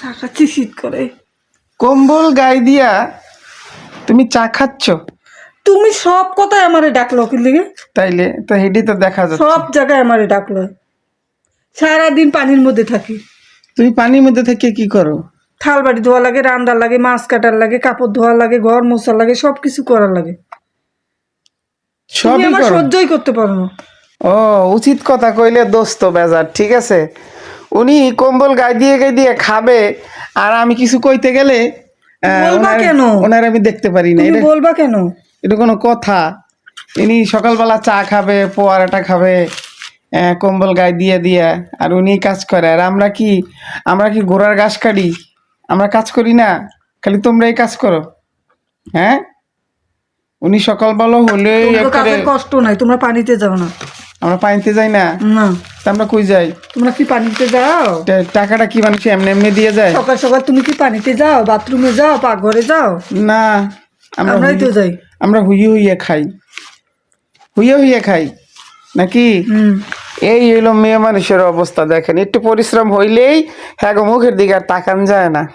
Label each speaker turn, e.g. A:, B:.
A: তাকাচ্ছি শীত করে।
B: কম্বল গায়ে দিয়া তুমি চা খাচ্ছ?
A: তুমি সব কথায় আমারে ডাকলো কি লিগে
B: তাইলে তো হেডি তো দেখা যাচ্ছে।
A: সব জায়গায় আমারে ডাকলো। সারাদিন পানির মধ্যে থাকি।
B: তুমি পানির মধ্যে থেকে কি করো?
A: থাল বাড়ি ধোয়া লাগে রান্নার লাগে মাছ কাটার লাগে কাপড় ধোয়া লাগে ঘর মোছার লাগে সব কিছু করার লাগে। তুমি
B: সবই
A: আমার সহ্যই করতে পারো না।
B: ও উচিত কথা কইলে দোস্ত বেজার ঠিক আছে? উনি কম্বল গায়ে দিয়ে গায়ে দিয়ে খাবে আর আমি কিছু কইতে গেলে
A: বলবা কেন?
B: ওনার আমি দেখতে পারি না। এটা
A: বলবা কেন?
B: এটা কোনো কথা। ইনি সকালবেলা চা খাবে পোয়ারাটা খাবে কম্বল গায়ে দিয়ে দিয়ে আর উনি কাজ করে। আর আমরা কি আমরা কি ঘোড়ার ঘাস কাটি? আমরা কাজ করি না? খালি তোমরাই কাজ করো। হ্যাঁ? উনি সকালবেলা হলে
A: কষ্ট নাই তোমরা পানিতে যাও না।
B: আমরা পানিতে যাই না? আমরা কই যাই?
A: তোমরা কি পানিতে যাও?
B: টাকাটা কি মানুষ এমনি এমনি দিয়ে যায়?
A: সকাল সকাল তুমি কি পানিতে যাও? বাথরুমে যাও? পাকঘরে যাও?
B: না আমরা
A: আমরাই তো
B: হুইয়ে-
A: যাই।
B: আমরা হুইয়ে হুইয়ে খাই। হুইয়ে হুইয়ে খাই? নাকি?
A: হুম।
B: এই হইল মেয়ে মানুষের অবস্থা দেখেন। একটু পরিশ্রম হইলেই হ্যাঁ মুখের দিকে আর তাকান যায় না।